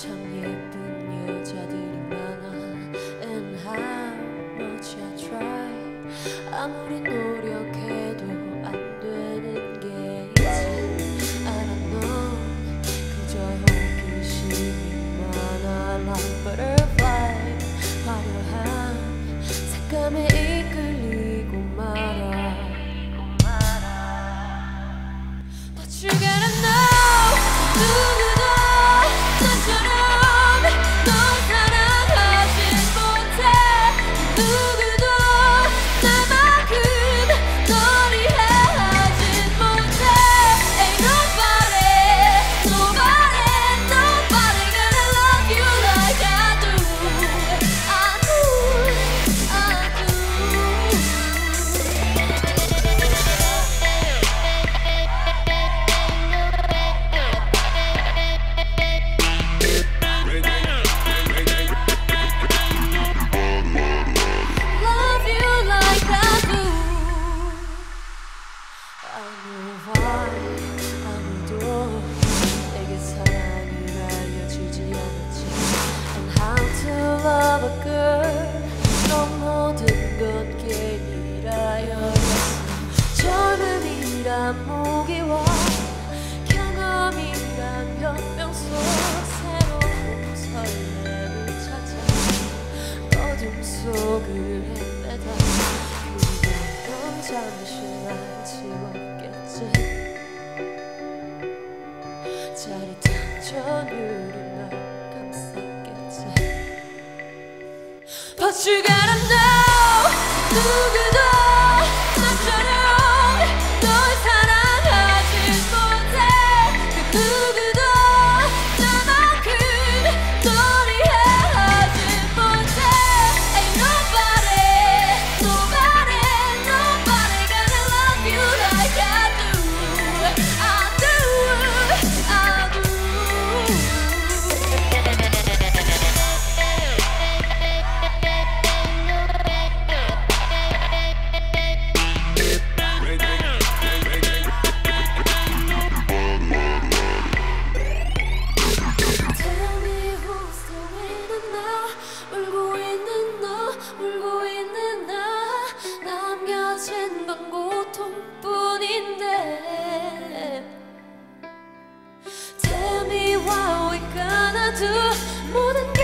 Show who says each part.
Speaker 1: 참 예쁜 많아. Much I try. 아무리 노력해도 안 되는 게 있지. 알아 넌 그저 호기심이 많아. Like butterfly. 색감에 이끌리고 말아. But you 젊음이란 무기와 경험이란 변명 속 새로운 설렘을 찾아 어둠 속을 헤매다. 그리고 잠시 날 지웠겠지. 짜릿한 전율이 날 감쌌겠지. you gotta know Ooh. more than